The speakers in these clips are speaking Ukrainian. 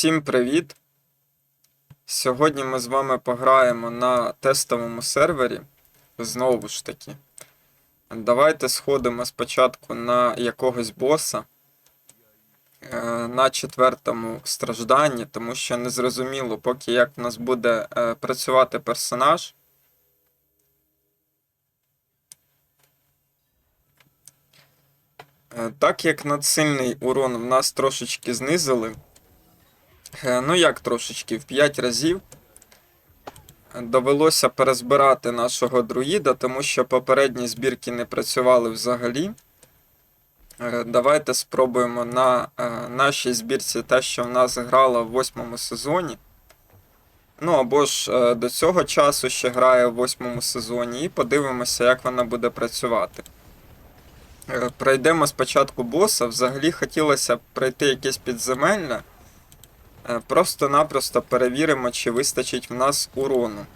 Всім привіт! Сьогодні ми з вами пограємо на тестовому сервері. Знову ж таки. Давайте сходимо спочатку на якогось боса е, на четвертому стражданні, тому що не зрозуміло, поки як в нас буде е, працювати персонаж. Е, Так як надсильний урон в нас трошечки знизили. Е, Ну як трошечки, в 5 разів довелося перезбирати нашого друїда, тому що попередні збірки не працювали взагалі. Е, Давайте спробуємо на е, нашій збірці те, що в нас грало в восьмому сезоні. Ну або ж до цього часу ще грає в восьмому сезоні, і подивимося, як вона буде працювати. Пройдемо спочатку боса. Взагалі хотілося пройти якесь підземелля. Е, Просто-напросто перевіримо, чи вистачить в нас урону.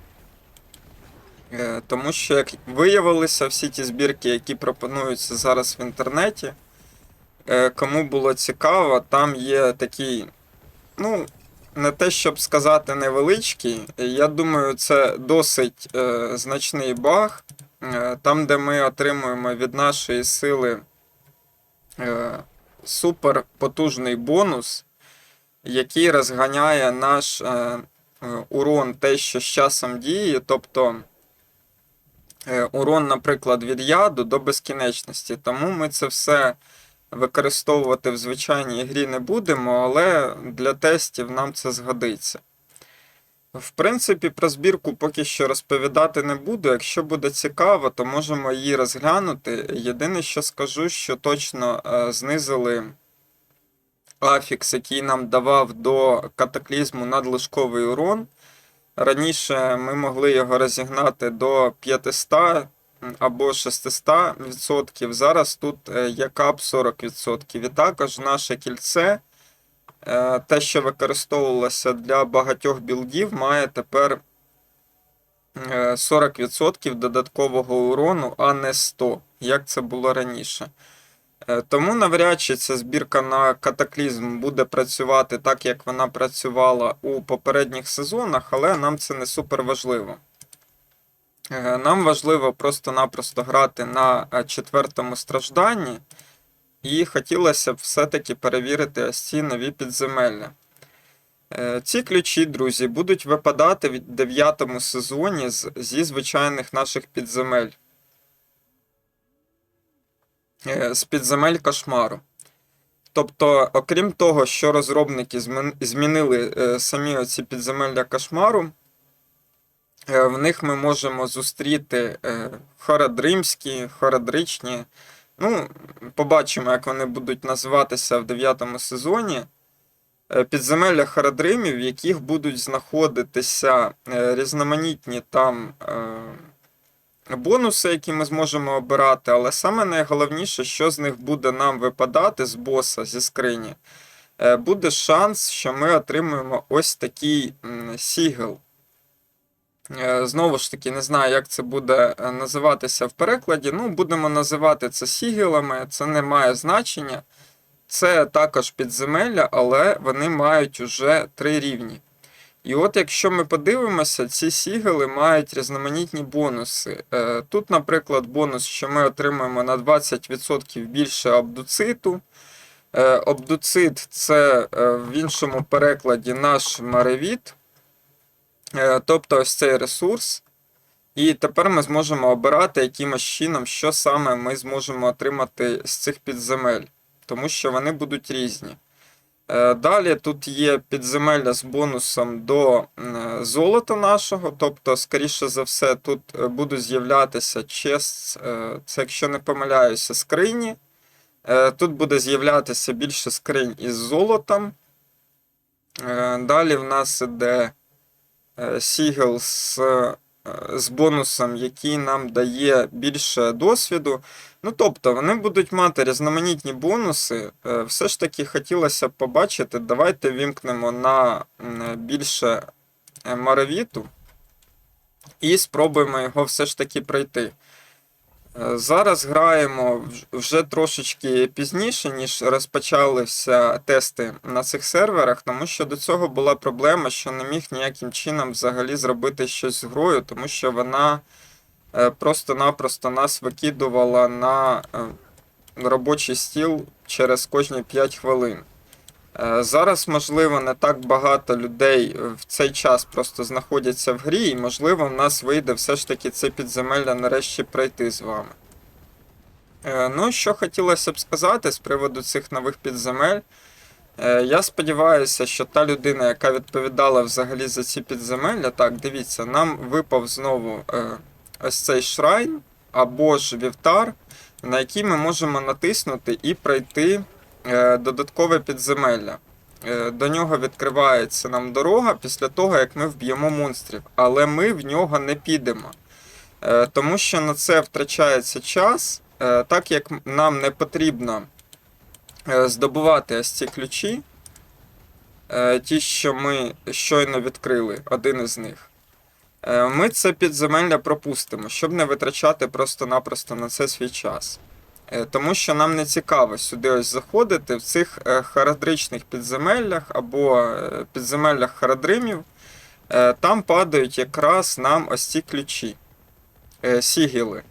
Е, Тому що, як виявилося, всі ті збірки, які пропонуються зараз в інтернеті, е, кому було цікаво, там є такий, ну, не те, щоб сказати, невеличкий. Я думаю, це досить значний баг. Там, де ми отримуємо від нашої сили супер потужний бонус який розганяє наш е, е, урон те, що з часом діє, тобто е, урон, наприклад, від яду до безкінечності. Тому ми це все використовувати в звичайній грі не будемо, але для тестів нам це згодиться. В принципі, про збірку поки що розповідати не буду. Якщо буде цікаво, то можемо її розглянути. Єдине, що скажу, що точно знизили афікс, який нам давав до катаклізму надлишковий урон. Раніше ми могли його розігнати до 500 або 600%. Зараз тут е, є кап 40%. І також наше кільце, е, те, що використовувалося для багатьох білдів, має тепер е, 40% додаткового урону, а не 100%, як це було раніше. Е, Тому навряд чи ця збірка на катаклізм буде працювати так, як вона працювала у попередніх сезонах, але нам це не супер важливо. Е, Нам важливо просто-напросто грати на е, четвертому стражданні, і хотілося б все-таки перевірити ось ці нові підземелля. Ці ключі, друзі, будуть випадати в дев'ятому сезоні зі звичайних наших підземель з підземель кошмару. Тобто, окрім того, що розробники змінили е, самі оці підземелля кошмару, е, в них ми можемо зустріти е, хорадримські, хорадричні. Ну, побачимо, як вони будуть називатися в 9 сезоні. Е, Підземелля Харадримів, в яких будуть знаходитися е, різноманітні там е, бонуси, які ми зможемо обирати, але саме найголовніше, що з них буде нам випадати з боса зі скрині, е, буде шанс, що ми отримуємо ось такий м, сігел. Е, Знову ж таки, не знаю, як це буде е, називатися в перекладі. Ну, будемо називати це сігелами, це не має значення. Це також підземелля, але вони мають уже три рівні. І от якщо ми подивимося, ці сігели мають різноманітні бонуси. Е, Тут, наприклад, бонус, що ми отримуємо на 20% більше абдуциту. Е, Обдуцит це е, в іншому перекладі наш маревіт, Е, тобто ось цей ресурс. І тепер ми зможемо обирати якимось чином, що саме ми зможемо отримати з цих підземель, тому що вони будуть різні. Е, Далі тут є підземелля з бонусом до золота нашого, тобто, скоріше за все, тут е, будуть з'являтися чест, е, це якщо не помиляюся, скрині. Е, Тут буде з'являтися більше скринь із золотом. Е, Далі в нас іде е, сігел з, е, з бонусом, який нам дає більше досвіду. Ну, тобто, вони будуть мати різноманітні бонуси. Е, Все ж таки хотілося б побачити. Давайте вімкнемо на більше е, маравіту і спробуємо його все ж таки пройти. Е, Зараз граємо вже трошечки пізніше, ніж розпочалися тести на цих серверах, тому що до цього була проблема, що не міг ніяким чином взагалі зробити щось з грою, тому що вона просто-напросто нас викидувала на е, робочий стіл через кожні 5 хвилин. Е, Зараз, можливо, не так багато людей в цей час просто знаходяться в грі, і, можливо, в нас вийде все ж таки це підземелля нарешті пройти з вами. Е, Ну, що хотілося б сказати з приводу цих нових підземель. Е, Я сподіваюся, що та людина, яка відповідала взагалі за ці підземелля, так, дивіться, нам випав знову е, ось цей шрайн або ж вівтар, на який ми можемо натиснути і пройти е, додаткове підземелля. Е, До нього відкривається нам дорога після того, як ми вб'ємо монстрів, але ми в нього не підемо. Е, Тому що на це втрачається час, так як нам не потрібно здобувати ось ці ключі, ті, що ми щойно відкрили, один із них. Е, Ми це підземелля пропустимо, щоб не витрачати просто-напросто на це свій час. Е, Тому що нам не цікаво сюди ось заходити в цих е, харадричних підземеллях або підземеллях харадримів. Там падають якраз нам ось ці ключі, сігіли.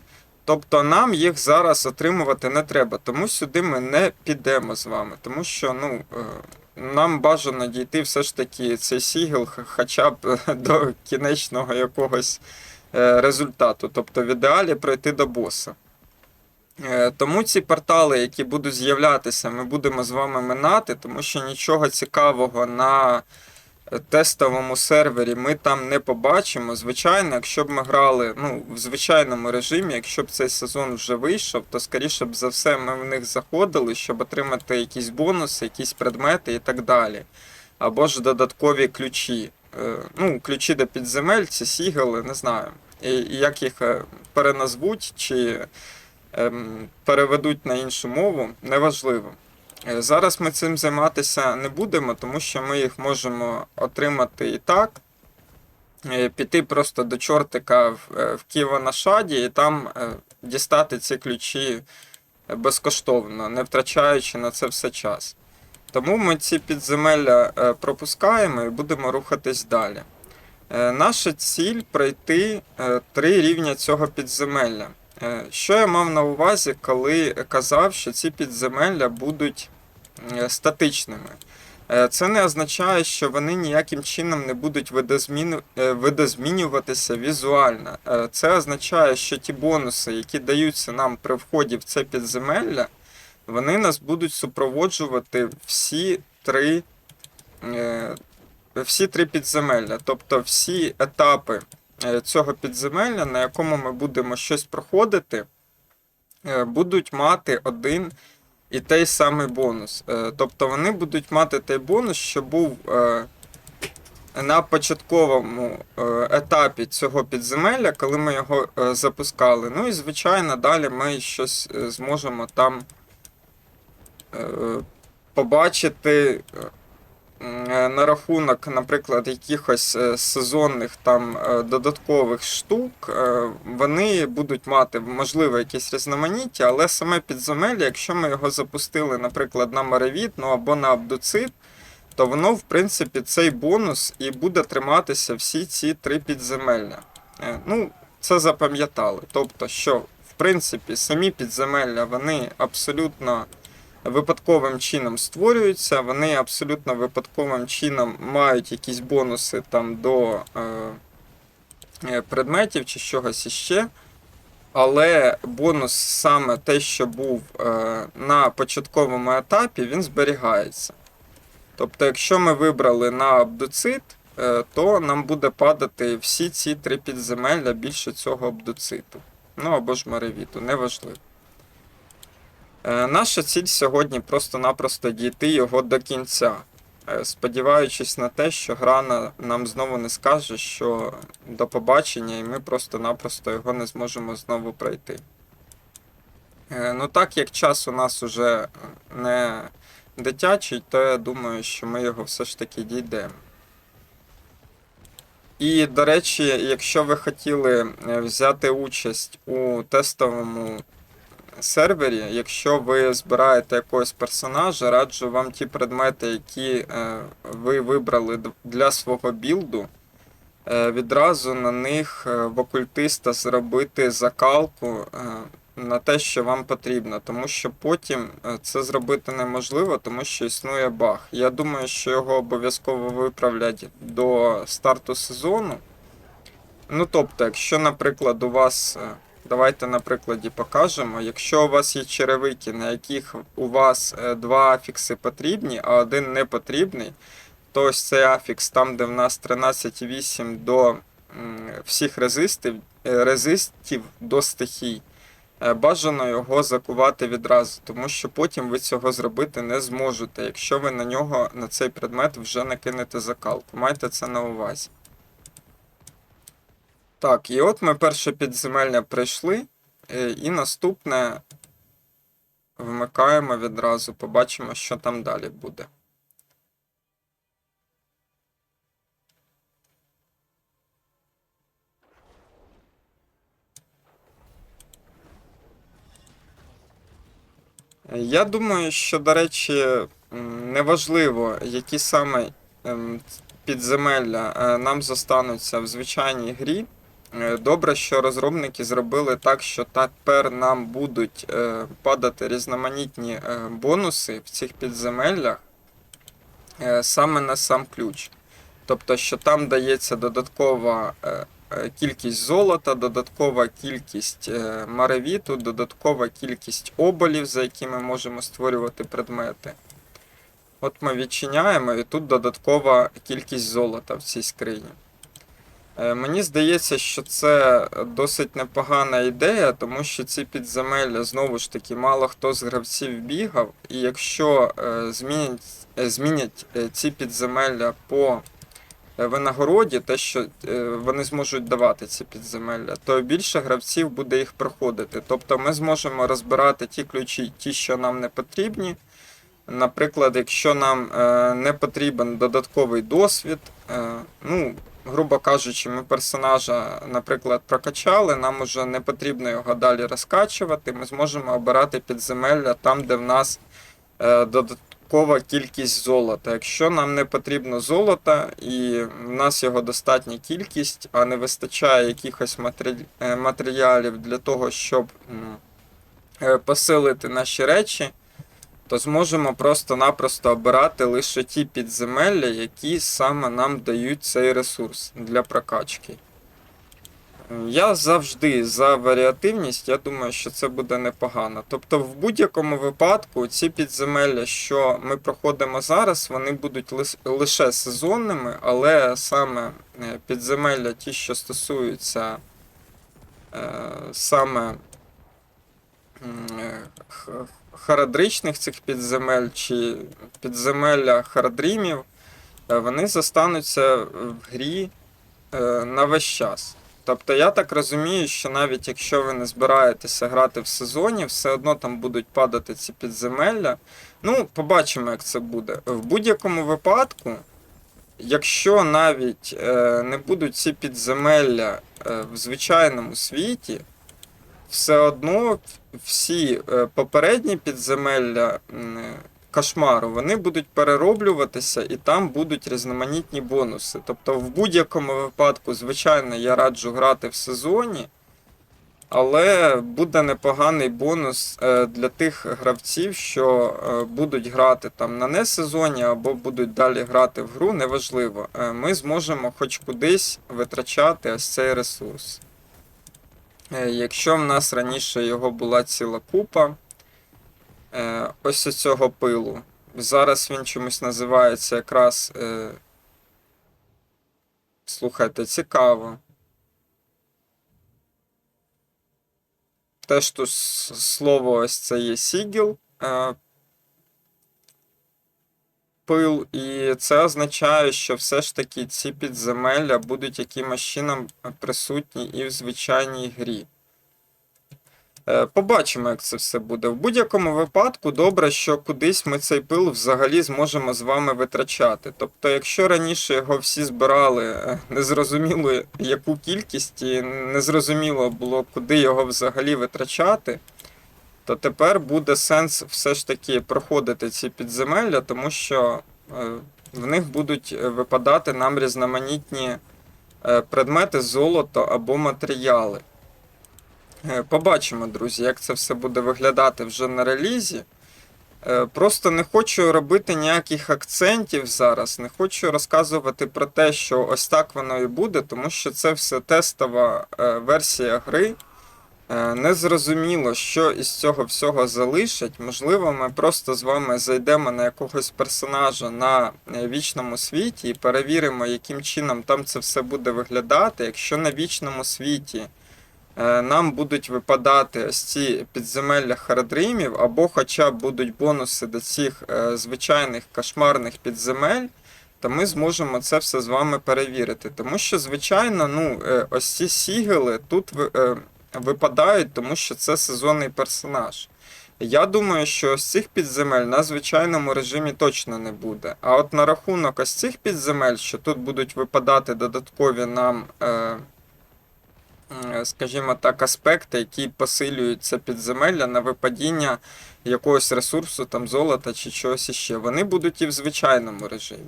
Тобто нам їх зараз отримувати не треба, тому сюди ми не підемо з вами. Тому що ну, нам бажано дійти все ж таки цей сігл хоча б е, до кінечного якогось е, результату. Тобто в ідеалі пройти до боса. Е, Тому ці портали, які будуть з'являтися, ми будемо з вами минати, тому що нічого цікавого на тестовому сервері ми там не побачимо. Звичайно, якщо б ми грали ну, в звичайному режимі, якщо б цей сезон вже вийшов, то скоріше б за все ми в них заходили, щоб отримати якісь бонуси, якісь предмети і так далі. Або ж додаткові ключі. Е, Ну, ключі до підземель, ці сігели, не знаю. І як їх е, переназвуть чи ем, переведуть на іншу мову, неважливо. Е, Зараз ми цим займатися не будемо, тому що ми їх можемо отримати і так. Е, Піти просто до чортика в, е, в Києво на шаді і там дістати ці ключі безкоштовно, не втрачаючи на це все час. Тому ми ці підземелля пропускаємо і будемо рухатись далі. Наша ціль пройти три рівня цього підземелля. Що я мав на увазі, коли казав, що ці підземелля будуть статичними? Е, Це не означає, що вони ніяким чином не будуть видозміну- е, видозмінюватися візуально. Е, Це означає, що ті бонуси, які даються нам при вході в це підземелля, вони нас будуть супроводжувати всі три, е, всі три підземелля. Тобто всі етапи е, цього підземелля, на якому ми будемо щось проходити, е, будуть мати один і той самий бонус. Е, Тобто вони будуть мати той бонус, що був е, на початковому е, етапі цього підземелля, коли ми його запускали. Ну і звичайно, далі ми щось зможемо там побачити. Е, На рахунок, наприклад, якихось е, сезонних там е, додаткових штук, вони будуть мати можливо якесь різноманіття, але саме підземелля, якщо ми його запустили, наприклад, на Маревіт, ну або на Абдуцит, то воно, в принципі, цей бонус і буде триматися всі ці три підземелля. Ну, це запам'ятали. Тобто, що в принципі самі підземелля вони абсолютно випадковим чином створюються, вони абсолютно випадковим чином мають якісь бонуси там до е, е, предметів чи чогось іще. Але бонус саме те, що був е, на початковому етапі, він зберігається. Тобто, якщо ми вибрали на абдуцит, то нам буде падати всі ці три підземелля більше цього абдуциту. Ну або ж маревіту, неважливо. Е, Наша ціль сьогодні просто-напросто дійти його до кінця, е, сподіваючись на те, що гра нам знову не скаже, що до побачення, і ми просто-напросто його не зможемо знову пройти. Е, Ну так як час у нас уже не дитячий, то я думаю, що ми його все ж таки дійдемо. І, до речі, якщо ви хотіли взяти участь у тестовому сервері, якщо ви збираєте якогось персонажа, раджу вам ті предмети, які е, ви вибрали для свого білду, е, відразу на них е, в окультиста зробити закалку на те, що вам потрібно, тому що потім це зробити неможливо, тому що існує баг. Я думаю, що його обов'язково виправлять до старту сезону. Ну, тобто, якщо, наприклад, у вас. Давайте на прикладі покажемо. Якщо у вас є черевики, на яких у вас е, два афікси потрібні, а один не потрібний, то ось цей афікс, там, де в нас 13,8 до всіх резистів, е, резистів до стихій, е, бажано його закувати відразу, тому що потім ви цього зробити не зможете, якщо ви на нього, на цей предмет вже накинете закалку. Майте це на увазі. Так, і от ми перше підземелля пройшли, е, і наступне вмикаємо відразу, побачимо, що там далі буде. Я думаю, що, до речі, неважливо, які саме ем, підземелля е, нам зостануться в звичайній грі. Е, Добре, що розробники зробили так, що тепер нам будуть е, падати різноманітні е, бонуси в цих підземеллях саме на сам ключ. Тобто, що там дається додаткова кількість золота, додаткова кількість маревіту, додаткова кількість оболів, за які ми можемо створювати предмети. От ми відчиняємо, і тут додаткова кількість золота в цій скрині. Е, Мені здається, що це досить непогана ідея, тому що ці підземелля знову ж таки мало хто з гравців бігав, і якщо е, змінять, е, змінять ці підземелля по винагороді, те, що вони зможуть давати ці підземелля, то більше гравців буде їх проходити. Тобто ми зможемо розбирати ті ключі, ті, що нам не потрібні. Наприклад, якщо нам не потрібен додатковий досвід, ну, грубо кажучи, ми персонажа, наприклад, прокачали, нам уже не потрібно його далі розкачувати. Ми зможемо обирати підземелля там, де в нас е, додаткова кількість золота. Якщо нам не потрібно золота і в нас його достатня кількість, а не вистачає якихось е, матеріалів для того, щоб е, посилити наші речі, то зможемо просто-напросто обирати лише ті підземелля, які саме нам дають цей ресурс для прокачки. Я завжди за варіативність, я думаю, що це буде непогано. Тобто, в будь-якому випадку ці підземелля, що ми проходимо зараз, вони будуть лише сезонними, але саме е, підземелля, ті, що стосуються е, саме е, харадричних цих підземель чи підземелля харадрімів, е, вони зостануться в грі е, на весь час. Тобто я так розумію, що навіть якщо ви не збираєтеся грати в сезоні, все одно там будуть падати ці підземелля. Ну, побачимо, як це буде. В будь-якому випадку, якщо навіть е, не будуть ці підземелля е, в звичайному світі, все одно всі е, попередні підземелля е, кошмару вони будуть перероблюватися і там будуть різноманітні бонуси. Тобто, в будь-якому випадку, звичайно, я раджу грати в сезоні, але буде непоганий бонус е, для тих гравців, що будуть грати там на несезоні або будуть далі грати в гру, неважливо. Ми зможемо хоч кудись витрачати ось цей ресурс. Е, Якщо в нас раніше його була ціла купа, е, ось цього пилу. Зараз він чомусь називається якраз. Е, слухайте, цікаво. Теж тут слово ось це є сігіл. Пил, і це означає, що все ж таки ці підземелля будуть якимось чином присутні і в звичайній грі. Е, Побачимо, як це все буде. В будь-якому випадку, добре, що кудись ми цей пил взагалі зможемо з вами витрачати. Тобто, якщо раніше його всі збирали е, незрозуміло яку кількість, і незрозуміло було, куди його взагалі витрачати, то тепер буде сенс все ж таки проходити ці підземелля, тому що е, в них будуть е, випадати нам різноманітні е, предмети, золото або матеріали. Побачимо, друзі, як це все буде виглядати вже на релізі. Просто не хочу робити ніяких акцентів зараз, не хочу розказувати про те, що ось так воно і буде, тому що це все тестова версія гри. Е, Незрозуміло, що із цього всього залишать. Можливо, ми просто з вами зайдемо на якогось персонажа на е, вічному світі і перевіримо, яким чином там це все буде виглядати. Якщо на вічному світі е, нам будуть випадати ось ці підземелля хардримів, або хоча б будуть бонуси до цих звичайних кошмарних підземель, то ми зможемо це все з вами перевірити. Тому що, звичайно, ну, ось ці сігели тут випадають, тому що це сезонний персонаж. Я думаю, що ось цих підземель на звичайному режимі точно не буде. А от на рахунок ось цих підземель, що тут будуть випадати додаткові нам, е, е, скажімо так, аспекти, які посилюють це підземелля на випадіння якогось ресурсу, там золота чи чогось іще, вони будуть і в звичайному режимі.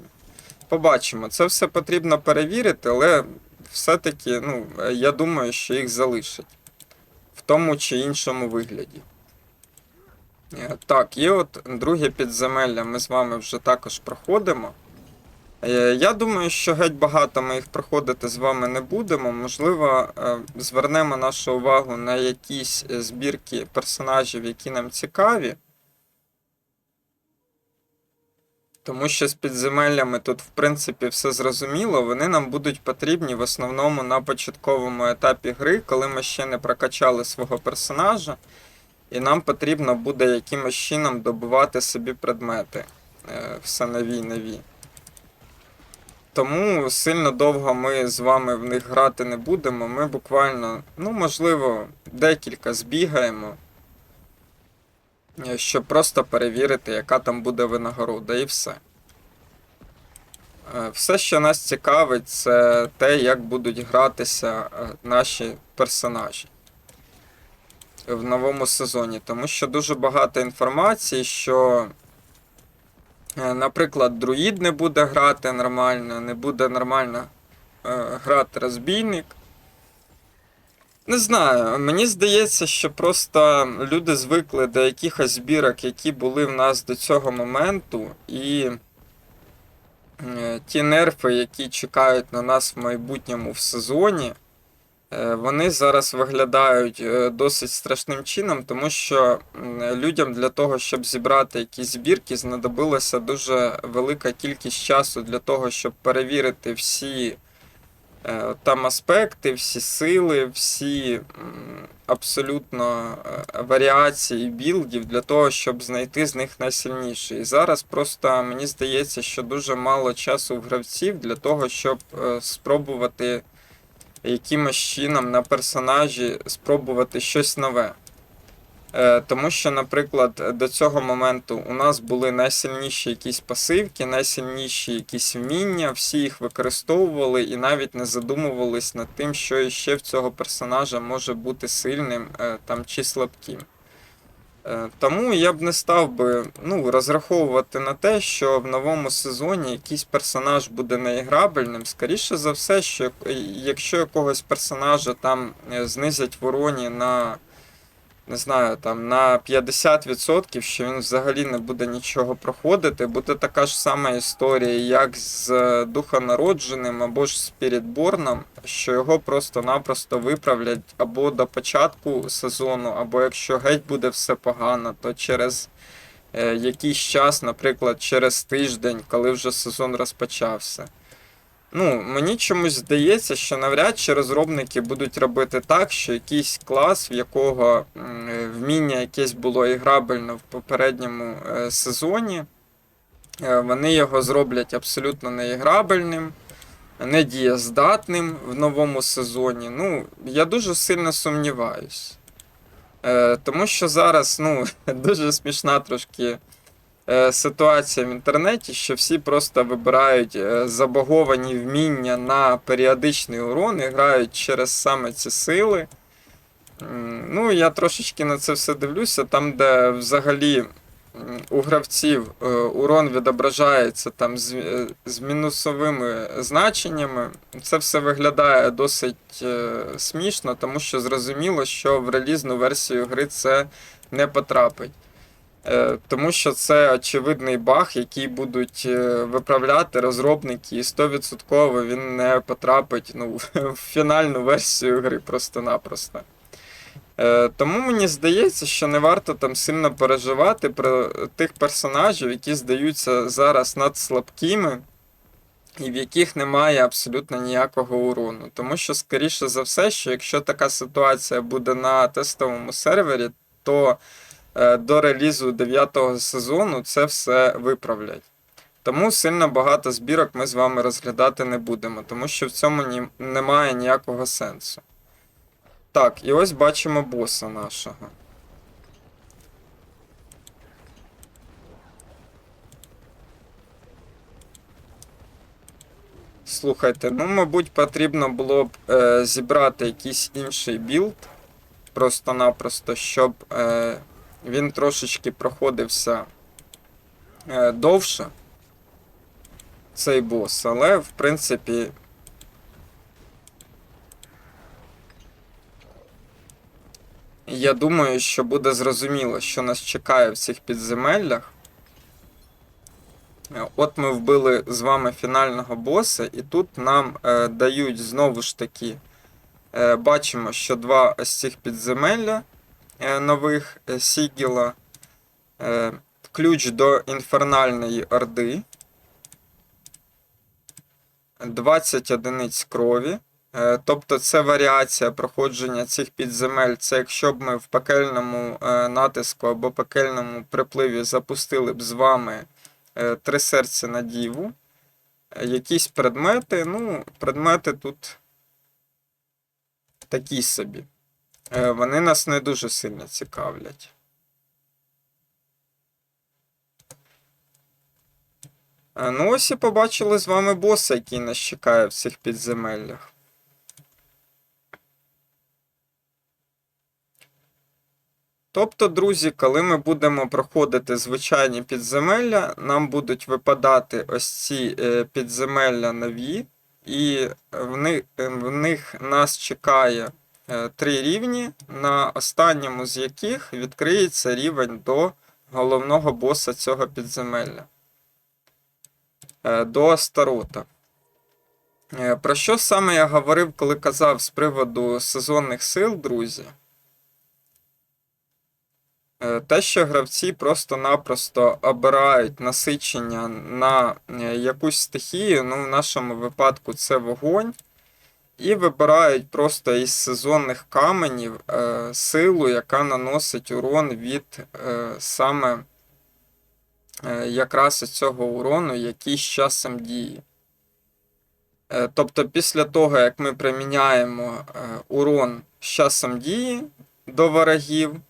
Побачимо. Це все потрібно перевірити, але все-таки, ну, е, я думаю, що їх залишать тому чи іншому вигляді. Е, Так, і от друге підземелля ми з вами вже також проходимо. Е, Я думаю, що геть багато ми їх проходити з вами не будемо. Можливо, е, звернемо нашу увагу на якісь збірки персонажів, які нам цікаві. Тому що з підземеллями тут, в принципі, все зрозуміло. Вони нам будуть потрібні в основному на початковому етапі гри, коли ми ще не прокачали свого персонажа, і нам потрібно буде якимось чином добувати собі предмети е, все нові нові. Тому сильно довго ми з вами в них грати не будемо. Ми буквально, ну, можливо, декілька збігаємо, е, щоб просто перевірити, яка там буде винагорода, і все. Е, Все, що нас цікавить, це те, як будуть гратися е, наші персонажі в новому сезоні. Тому що дуже багато інформації, що, е, наприклад, друїд не буде грати нормально, не буде нормально грати розбійник. Не знаю, мені здається, що просто люди звикли до якихось збірок, які були в нас до цього моменту, і ті нерфи, які чекають на нас в майбутньому в сезоні, е, вони зараз виглядають е, досить страшним чином, тому що людям для того, щоб зібрати якісь збірки, знадобилася дуже велика кількість часу для того, щоб перевірити всі е, там аспекти, всі сили, всі абсолютно е, варіації білдів для того, щоб знайти з них найсильніший. І зараз просто мені здається, що дуже мало часу в гравців для того, щоб е, спробувати якимось чином на персонажі спробувати щось нове. Е, Тому що, наприклад, до цього моменту у нас були найсильніші якісь пасивки, найсильніші якісь вміння, всі їх використовували і навіть не задумувались над тим, що іще в цього персонажа може бути сильним е, там чи слабким. Е, Тому я б не став би ну, розраховувати на те, що в новому сезоні якийсь персонаж буде неіграбельним. Скоріше за все, що якщо якогось персонажа там знизять в уроні на не знаю, там на 50%, що він взагалі не буде нічого проходити, буде така ж сама історія, як з е, духонародженим або ж з Спірітборном, що його просто-напросто виправлять або до початку сезону, або якщо геть буде все погано, то через е, якийсь час, наприклад, через тиждень, коли вже сезон розпочався. Ну, мені чомусь здається, що навряд чи розробники будуть робити так, що якийсь клас, в якого вміння якесь було іграбельно в попередньому е, сезоні, е, вони його зроблять абсолютно неіграбельним, недієздатним в новому сезоні. Ну, я дуже сильно сумніваюсь. Е, Тому що зараз ну, дуже смішна трошки ситуація в інтернеті, що всі просто вибирають е, забаговані вміння на періодичний урон і грають через саме ці сили. Ну, я трошечки на це все дивлюся, там, де взагалі у гравців е, урон відображається там з, е, з мінусовими значеннями. Це все виглядає досить е, смішно, тому що зрозуміло, що в релізну версію гри це не потрапить. Е, Тому що це очевидний баг, який будуть е, виправляти розробники, і 100% він не потрапить ну, в фінальну версію гри просто-напросто. Е, Тому мені здається, що не варто там сильно переживати про тих персонажів, які здаються зараз надслабкими, і в яких немає абсолютно ніякого урону. Тому що, скоріше за все, що якщо така ситуація буде на тестовому сервері, то до релізу 9 сезону це все виправлять. Тому сильно багато збірок ми з вами розглядати не будемо, тому що в цьому ні, немає ніякого сенсу. Так, і ось бачимо боса нашого. Слухайте, ну, мабуть, потрібно було б е, зібрати якийсь інший білд. Просто-напросто, щоб е, він трошечки проходився е, довше. Цей бос. Але, в принципі, Я думаю, що буде зрозуміло, що нас чекає в цих підземеллях. Е, От ми вбили з вами фінального боса, і тут нам е, дають знову ж таки, е, бачимо, що два ось цих підземелля нових е, Сігіла, е, ключ до інфернальної орди, 20 одиниць крові. Е, Тобто це варіація проходження цих підземель. Це якщо б ми в пекельному е, натиску або пекельному припливі запустили б з вами е, три серця на діву. Е, Якісь предмети. Ну, предмети тут такі собі. Е, Вони нас не дуже сильно цікавлять. Е, Ну, ось і побачили з вами боса, який нас чекає в цих підземеллях. Тобто, друзі, коли ми будемо проходити звичайні підземелля, нам будуть випадати ось ці е, підземелля нові, і в них, в них нас чекає три рівні, на останньому з яких відкриється рівень до головного боса цього підземелля. Е, До Астарота. Е, Про що саме я говорив, коли казав з приводу сезонних сил, друзі? Е, Те, що гравці просто-напросто обирають насичення на е, якусь стихію, ну в нашому випадку це вогонь, і вибирають просто із сезонних каменів е, силу, яка наносить урон від е, саме е, якраз цього урону, який з часом діє. Е, Тобто, після того, як ми приміняємо е, урон з часом дії до ворогів,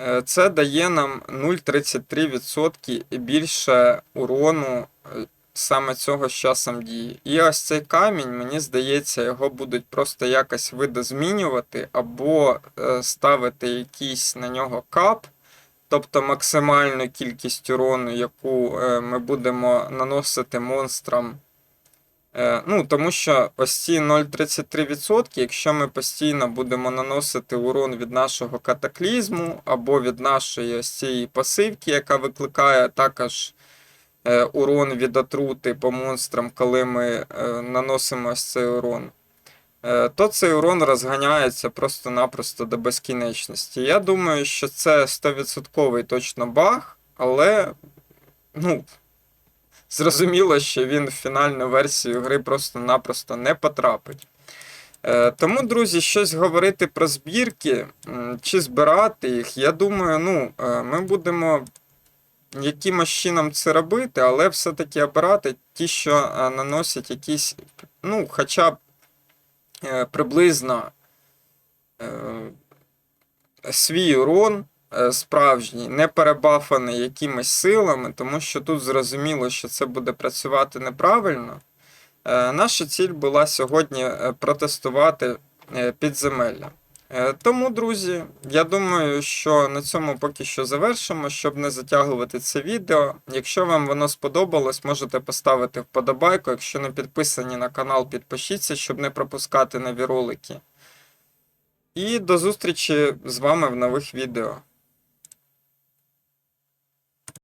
Е, Це дає нам 0,33% більше урону е, саме цього з часом дії. І ось цей камінь, мені здається, його будуть просто якось видозмінювати або е, ставити якийсь на нього кап, тобто максимальну кількість урону, яку е, ми будемо наносити монстрам. Е, Ну, тому що ось ці 0,33%, якщо ми постійно будемо наносити урон від нашого катаклізму або від нашої ось цієї пасивки, яка викликає також урон від отрути по монстрам, коли ми е, наносимо ось цей урон, е, то цей урон розганяється просто-напросто до безкінечності. Я думаю, що це 100% точно баг, але ну, зрозуміло, що він в фінальну версію гри просто-напросто не потрапить. Е, Тому, друзі, щось говорити про збірки чи збирати їх, я думаю, ну, е, ми будемо якимось чином це робити, але все-таки обирати ті, що е, наносять якісь, ну, хоча б е, приблизно е, свій урон справжній, не перебафаний якимись силами, тому що тут зрозуміло, що це буде працювати неправильно. Наша ціль була сьогодні протестувати підземелля. Е, Тому, друзі, я думаю, що на цьому поки що завершимо, щоб не затягувати це відео. Якщо вам воно сподобалось, можете поставити вподобайку. Якщо не підписані на канал, підпишіться, щоб не пропускати нові ролики. І до зустрічі з вами в нових відео.